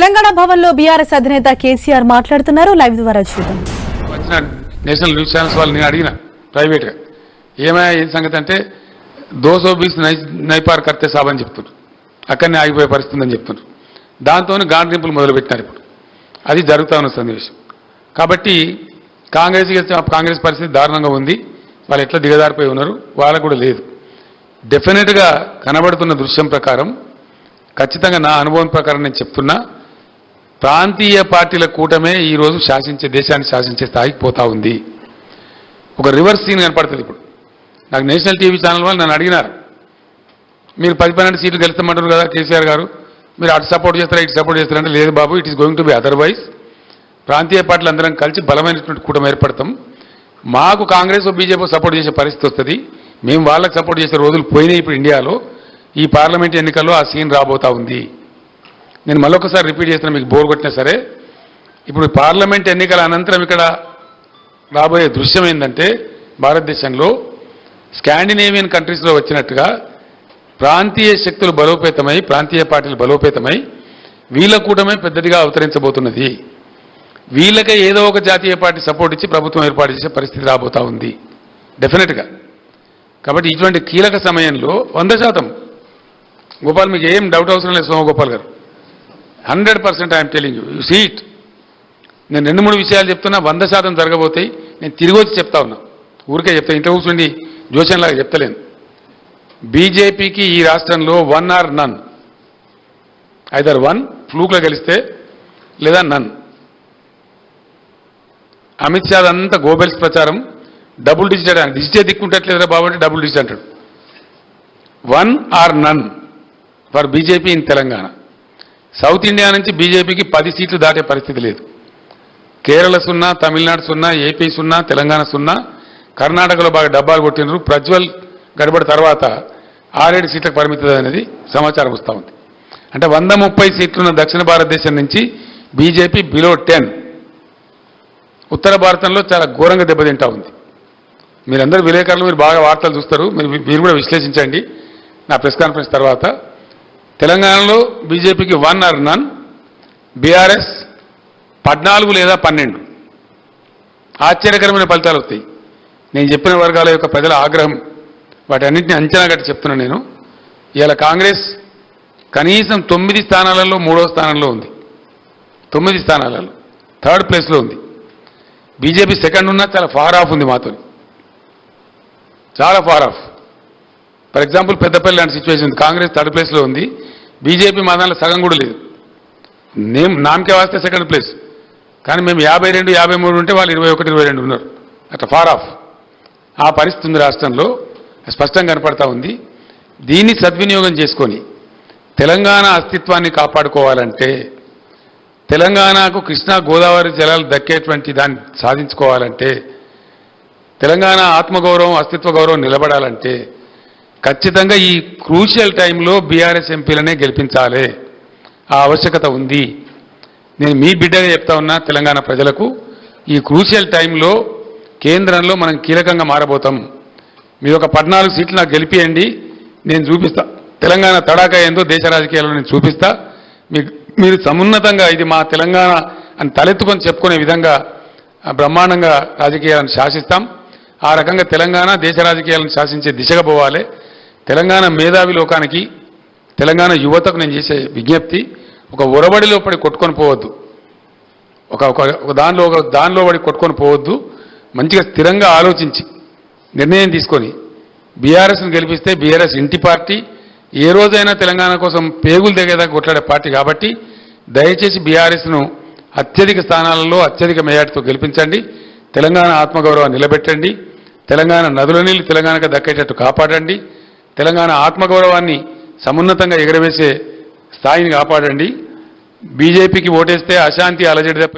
తెలంగాణ భవన్లో బీఆర్ఎస్ అధినేత కేసీఆర్ మాట్లాడుతున్నారు. లైవ్ ద్వారా చూద్దాం. వచ్చిన నేషనల్ న్యూస్ ఛానల్స్ వాళ్ళు నేను అడిగిన ప్రైవేట్గా ఏమైనా ఏం సంగతి? అంటే దోసో బీస్ నై నైపార్ కర్తే సాబ్ అని చెప్తున్నారు. అక్కడనే ఆగిపోయే పరిస్థితి ఉందని చెప్తున్నారు. దాంతో గాండ్రింపులు మొదలుపెట్టినారు ఇప్పుడు. అది జరుగుతా ఉన్న సన్నివేశం. కాబట్టి కాంగ్రెస్ కాంగ్రెస్ పరిస్థితి దారుణంగా ఉంది. వాళ్ళు ఎట్లా దిగదారిపోయి ఉన్నారు? వాళ్ళకు కూడా లేదు. డెఫినెట్గా కనబడుతున్న దృశ్యం ప్రకారం ఖచ్చితంగా నా అనుభవం ప్రకారం నేను చెప్తున్నా ప్రాంతీయ పార్టీల కూటమే ఈరోజు శాసించే దేశాన్ని శాసించే స్థాయికి పోతా ఉంది. ఒక రివర్స్ సీన్ కనపడుతుంది ఇప్పుడు. నాకు నేషనల్ టీవీ ఛానల్ వాళ్ళు నన్ను అడిగినారు. మీరు పది పన్నెండు సీట్లు గెలుస్తామంటారు కదా కేసీఆర్ గారు. మీరు అటు సపోర్ట్ చేస్తారా ఇటు సపోర్ట్ చేస్తారంటే లేదు బాబు it is going to be otherwise ప్రాంతీయ పార్టీలు అందరం కలిసి బలమైనటువంటి కూటమి ఏర్పడతాం. మాకు కాంగ్రెస్ బీజేపీ సపోర్ట్ చేసే పరిస్థితి వస్తుంది. మేము వాళ్ళకి సపోర్ట్ చేసే రోజులు పోయినాయి ఇప్పుడు ఇండియాలో. ఈ పార్లమెంట్ ఎన్నికల్లో ఆ సీన్ రాబోతా ఉంది. నేను మళ్ళొకసారి రిపీట్ చేస్తున్నా మీకు బోర్ కొట్టినా సరే. ఇప్పుడు పార్లమెంట్ ఎన్నికల అనంతరం ఇక్కడ రాబోయే దృశ్యం ఏంటంటే భారతదేశంలో స్కాండినేవియన్ కంట్రీస్లో వచ్చినట్టుగా ప్రాంతీయ శక్తులు బలోపేతమై ప్రాంతీయ పార్టీలు బలోపేతమై వీళ్ళ కూటమే పెద్దదిగా అవతరించబోతున్నది. వీళ్ళకే ఏదో ఒక జాతీయ పార్టీ సపోర్ట్ ఇచ్చి ప్రభుత్వం ఏర్పాటు చేసే పరిస్థితి రాబోతా ఉంది. డెఫినెట్గా. కాబట్టి ఇటువంటి కీలక సమయంలో వంద శాతం. గోపాల్ మీకు ఏం డౌట్ అవసరం లేదు సోమగోపాల్ గారు. Hundred percent I'm telling you. You seat నేను రెండు మూడు విషయాలు చెప్తున్నా వంద శాతం జరగబోతాయి. నేను తిరిగి వచ్చి చెప్తా ఉన్నా. ఊరికే చెప్తా ఇంట్లో కూర్చుండి జోషన్లాగా చెప్తలేను. బీజేపీకి ఈ రాష్ట్రంలో one or none. Either one ఫ్లూక్లో గెలిస్తే లేదా నన్. అమిత్ షా అంతా గోబెల్స్ ప్రచారం. డబుల్ డిజిట్ డిజిటే దిక్కుంటట్లేదురా బాబు అంటే డబుల్ డిజిట్ అంటాడు. One or none for BJP in Telangana. South India నుంచి బీజేపీకి పది సీట్లు దాటే పరిస్థితి లేదు. కేరళ సున్నా తమిళనాడు సున్నా ఏపీ సున్నా తెలంగాణ సున్నా కర్ణాటకలో బాగా డబ్బాలు కొట్టినారు ప్రజ్వల్ గడబడి తర్వాత ఆరేడు సీట్లకు పరిమితం అనేది సమాచారం వస్తూ ఉంది. అంటే వంద ముప్పై సీట్లున్న దక్షిణ భారతదేశం నుంచి బీజేపీ బిలో టెన్ ఉత్తర భారతంలో చాలా ఘోరంగా దెబ్బతింటా ఉంది. మీరందరూ విలేకరులు మీరు బాగా వార్తలు చూస్తారు. మీరు మీరు కూడా విశ్లేషించండి. నా ప్రెస్ కాన్ఫరెన్స్ తర్వాత తెలంగాణలో బీజేపీకి వన్ ఆర్ నన్ బీఆర్ఎస్ పద్నాలుగు లేదా పన్నెండు. ఆశ్చర్యకరమైన ఫలితాలు వస్తాయి. నేను చెప్పిన వర్గాల యొక్క ప్రజల ఆగ్రహం వాటన్నింటిని అంచనా గట్టి చెప్తున్నాను నేను. ఇవాళ కాంగ్రెస్ కనీసం తొమ్మిది స్థానాలలో మూడో స్థానంలో ఉంది. తొమ్మిది స్థానాలలో. థర్డ్ ప్లేస్లో ఉంది. బీజేపీ సెకండ్ ఉన్నా చాలా ఫార్ ఆఫ్ ఉంది మాతో చాలా far off. For example Peddapalli లాంటి సిచ్యువేషన్ ఉంది. కాంగ్రెస్ థర్డ్ ప్లేస్లో ఉంది. బీజేపీ మా దాంట్లో సగం కూడా లేదు. నేమ్ నామకే వాస్తే సెకండ్ ప్లేస్ కానీ మేము యాభై రెండు యాభై మూడు ఉంటే వాళ్ళు ఇరవై ఒకటి ఇరవై రెండు ఉన్నారు. అట్లా ఫార్ ఆఫ్. ఆ పరిస్థితి ఉంది రాష్ట్రంలో. స్పష్టంగా కనపడతా ఉంది. దీన్ని సద్వినియోగం చేసుకొని తెలంగాణ అస్తిత్వాన్ని కాపాడుకోవాలంటే తెలంగాణకు కృష్ణా గోదావరి జలాలు దక్కేటువంటి దాన్ని సాధించుకోవాలంటే తెలంగాణ ఆత్మగౌరవం అస్తిత్వ గౌరవం నిలబడాలంటే ఖచ్చితంగా ఈ క్రూషియల్ టైంలో బీఆర్ఎస్ ఎంపీలనే గెలిపించాలి. ఆ ఆవశ్యకత ఉంది. నేను మీ బిడ్డగా చెప్తా ఉన్నా తెలంగాణ ప్రజలకు ఈ క్రూషియల్ టైంలో కేంద్రంలో మనం కీలకంగా మారబోతాం. మీరు ఒక పద్నాలుగు సీట్లు నాకు గెలిపియండి. నేను చూపిస్తా. తెలంగాణ తడాకా ఏందో దేశ రాజకీయాల్లో నేను చూపిస్తా. మీ మీరు సమున్నతంగా ఇది మా తెలంగాణ అని తలెత్తుకొని చెప్పుకునే విధంగా బ్రహ్మాండంగా రాజకీయాలను శాసిస్తాం. ఆ రకంగా తెలంగాణ దేశ రాజకీయాలను శాసించే దిశగా పోవాలి. తెలంగాణ మేధావి లోకానికి తెలంగాణ యువతకు నేను చేసే విజ్ఞప్తి ఒక ఒరబడి పడి కొట్టుకొని పోవద్దు. ఒక ఒక దానిలో ఒక దానిలో పడి కొట్టుకొని పోవద్దు. మంచిగా స్థిరంగా ఆలోచించి నిర్ణయం తీసుకొని బీఆర్ఎస్ని గెలిపిస్తే బీఆర్ఎస్ ఇంటి పార్టీ ఏ రోజైనా తెలంగాణ కోసం పేగులు దిగేదాకా కొట్లాడే పార్టీ కాబట్టి దయచేసి బీఆర్ఎస్ను అత్యధిక స్థానాలలో అత్యధిక మేయాటితో గెలిపించండి. తెలంగాణ ఆత్మగౌరవాన్ని నిలబెట్టండి. తెలంగాణ నదుల నీళ్ళు తెలంగాణకు దక్కేటట్టు కాపాడండి. తెలంగాణ ఆత్మగౌరవాన్ని సమున్నతంగా ఎగరవేసే స్థాయిని కాపాడండి. బీజేపీకి ఓటేస్తే అశాంతి అలజడి తప్ప